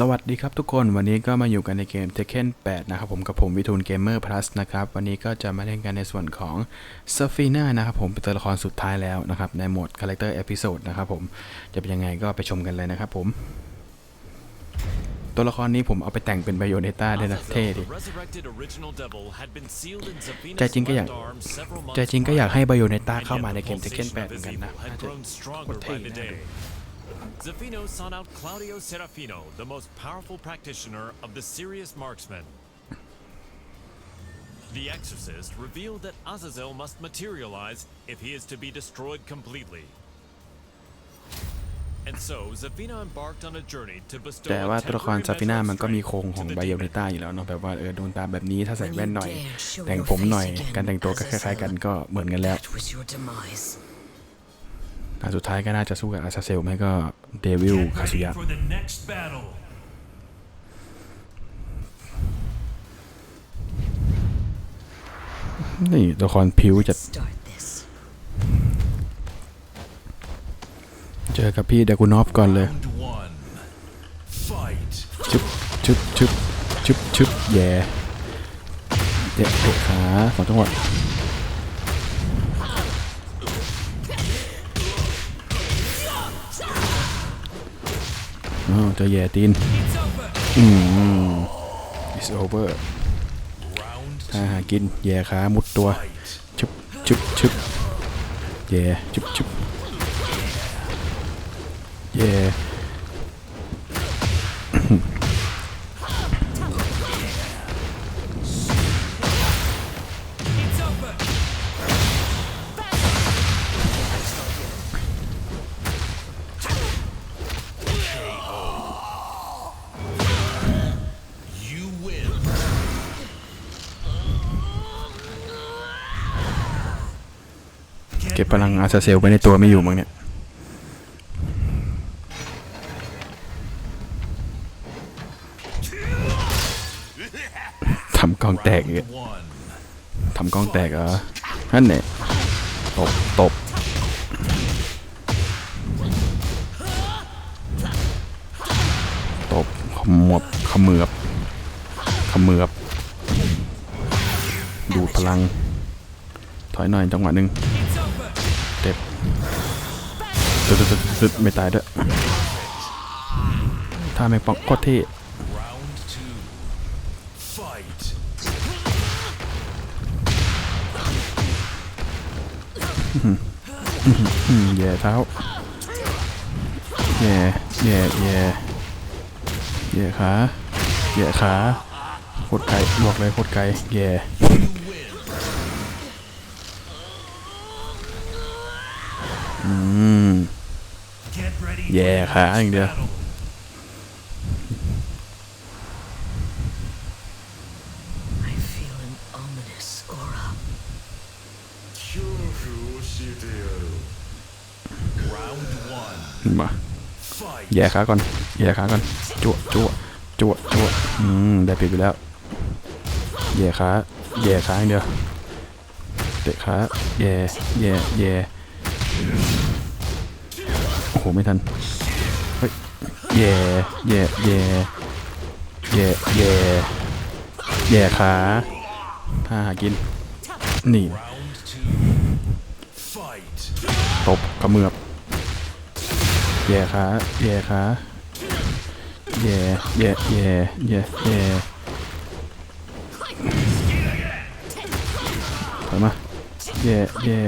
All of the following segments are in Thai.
สวัสดีครับทุกคนวันนี้ก็มาอยู่กันในเกม Tekken 8 นะครับผมกับผมวิทูลเกมเมอร์พลัสนะครับ วันนี้ก็จะมาเล่นกันในส่วนของซ a ฟีน่านะครับผมเป็นตัวละครสุดท้ายแล้วนะครับ ในโหมด Character Episode นะครับผมจะเป็นยังไงก็ไปชมกันเลยนะครับผม ตัวละครนี้ผมเอาไปแต่งเป็นไบโอเนต้าด้วยนะ เท่ดิใจจริงก็อยากใจจริงก็อยากให้ไบโอเนต้าเข้ามาในเกม Tekken 8 เหมือนกันนะน่าจะโคตรเท่น่าดู Zafino sought out Claudio Serafino, the most powerful practitioner of the serious marksman. The exorcist revealed that Azazel must materialize if he is to be destroyed completely. And so, Zafina embarked on a journey to bestow แต่ว่า a ตัวละคร temporary ซาฟิน่า measure of มันก็มี strength โครงของ to the ไบโอเน demon. ต้าอยู่แล้วเนาะแบบว่าเออดวงตาแบบนี้ถ้าใส่แว่นหน่อย When you dare show แต่ง your ผมหน่อย face again, การแต่งตัวก็คล้ายๆกันก็เหมือนกันแล้ว That was your demise. อันสุดท้ายก็น่าจะสู้กับอาซาเซลไม่ก็เดวิล Get คาซุ ready ยะ for the next battle. นี่ตัวละครผิวจะ Start this. เจอกับพี่ดากูนอฟก่อนเลย Round one. Fight. ชึบชึบชึบชึบชึบแย่เตะเตะขาสองจังหวะ จอแย่ตีน อืม it's over Round ถ้าหากินแย่ขามุดตัว fight. ชึบชึบชึบแย่ชึบชึบแย่ เก็บพลังอาซาเซลไว้ในตัวไม่อยู่มั้งเนี่ยทำกองแตกอีก One. ทำกองแตกเหรอนั่นเนี่ยตบตบตบขมวบขมือบขมือบดูดพลัง ถอยหน่อยจังหวะหนึ่ง ตึ๊ดตึ๊ดตึ๊ดไม่ตายด้วยถ้าไม่ป้องโคตรเท่แย่เท้าแย่แย่แย่แย่ขาแย่ขาโคตรไกลบอกเลยโคตรไกลแย่อืม Get ready. for Yeah, the ขา next อย่างเดียว battle. I feel an ominous aura. Round one. มา Fight. แย่ขาก่อนแย่ขาก่อนจั่วจั่วจั่วจั่วอืมได้ปิดไปแล้วแย่ขาแย่ขาอย่างเดียวเตะขาแย่แย่แย่ โอ้โหไม่ทันเฮ้ยแย่แย่แย่แย่แย่แย่ขาถ้าหากิน นี่ ตบกระเมือบแย่ขาแย่ขาแย่แย่แย่แย่แย่ถอยมาแย่แย่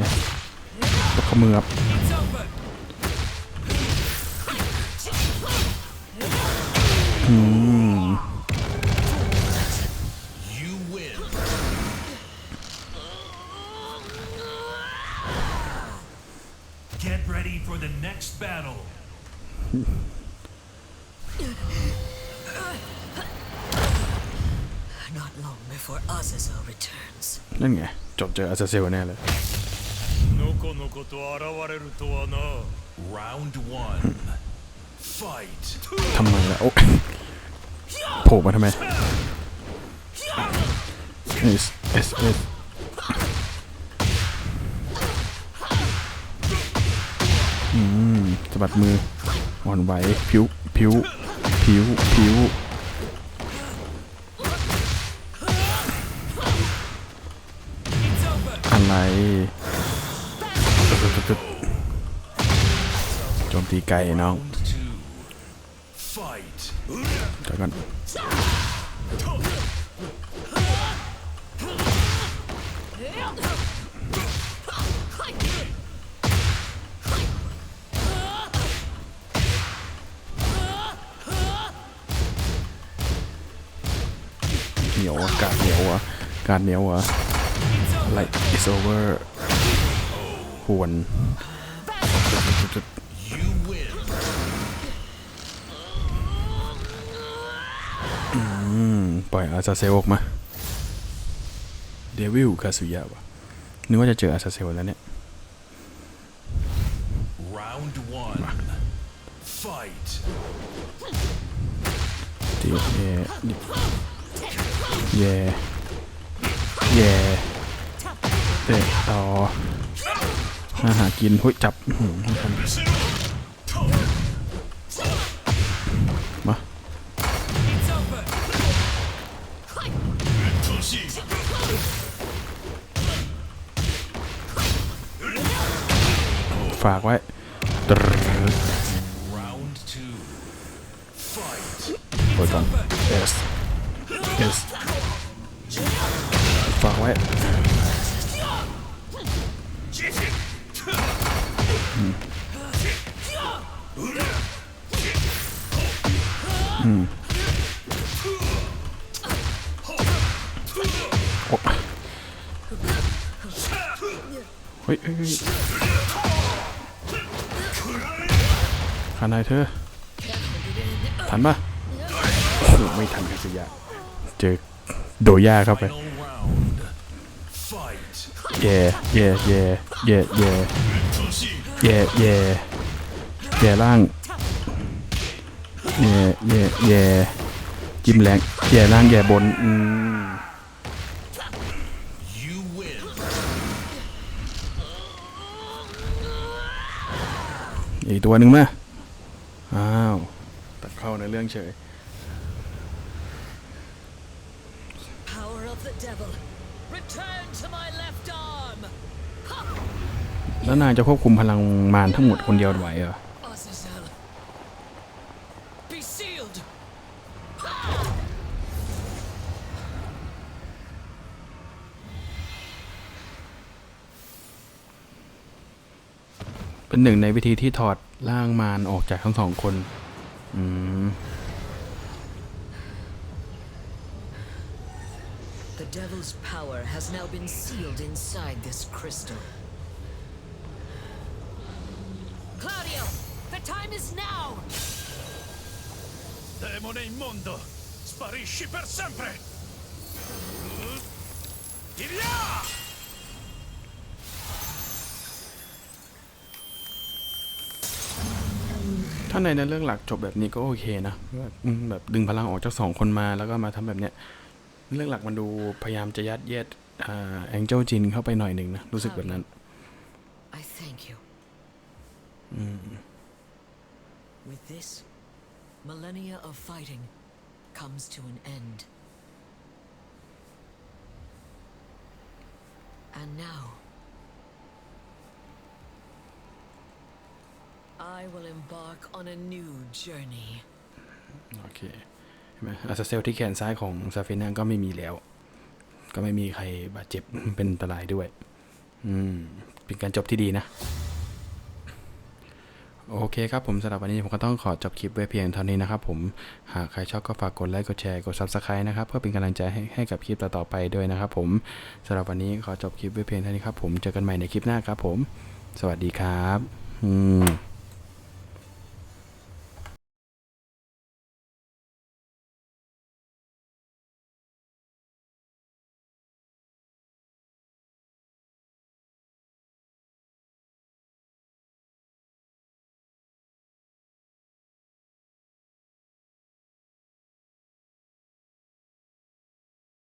ตบกระเมือบ You win. Get ready for the next battle. Not long before Azazel returns. นั่นไงจบเจออาซาเซลแน่เลย Round one. ทำไมล่ะโอ้โผล่มาทำไม S S S อืมสะบัดมืออ่อนไหวผิวผิวผิวผิวอะไรโจมตีไก่น้อง เดี๋ยวก่อนเหนียวอะกาดเหนียวอะกาดเหนียวอะอะไร is over หวน You win. ปล่อยอาซาเซลออกมา เดวิลคาสุยะวะนึกว่าจะเจออาซาเซลแล้วเนี่ย Round one. Fight. ดีเย่เย่เย่เตะต่ออาหากินหุ้ยจับ ฝากไว้ round two fight โอ้ยตอ yes. Yes. ฝากไว้อืมอืม hmm. hmm. ฮ้ยเฮ้ยขานายเธอ ทันปะไม่ทันกันสิยาเจอโดย่าเข้าไปเย่เย่เย่เย่เย่เย่เย่เย่ล่างเย่เย่เย่จิ้มแรงเย่ล่างเย่บนอืม อีกตัวหนึ่งมาอ้าวตัดเข้าในเรื่องเฉย Power of the devil. Return to my left arm. แล้วนางจะควบคุมพลังมารทั้งหมดคนเดียวไหวเหรอ Azazel. Be sealed. เป็นหนึ่งในวิธีที่ถอดร่างมารออกจากทั้งสองคน อืม The devil's power has now been sealed inside this crystal. Claudio, the time is now. Demone immondo. Sparisci per sempre. Di ถ้าในเรื่องหลักจบแบบนี้ก็โอเคนะแบบอืมแบบดึงพลังออกจากสองคนมาแล้วก็มาทำแบบเนี้ยเรื่องหลักมันดูพยายามจะยัดเยียดอ่าแองเจิลจินเข้าไปหน่อยหนึ่งนะ รู้สึกแบบนั้น I thank you. With this, millennia of fighting comes to an end. And now, I will embark on a new journey. โอเคเห็นไหมอาซาเซลที่แขนซ้ายของซาฟิน่าก็ไม่มีแล้ว ก็ไม่มีใครบาดเจ็บเป็นอันตรายด้วย อืม เป็นการจบที่ดีนะ โอเคครับผมสำหรับวันนี้ผมก็ต้องขอจบคลิปไว้เพียงเท่านี้นะครับผม หากใครชอบก็ฝากกดไลค์ กดแชร์ กด Subscribe นะครับ เพื่อเป็นกำลังใจให้ให้กับคลิปต่อๆไปด้วยนะครับผมสำหรับวันนี้ขอจบคลิปไว้เพียงเท่านี้ครับผม เจอกันใหม่ในคลิปหน้าครับผม สวัสดีครับ อืม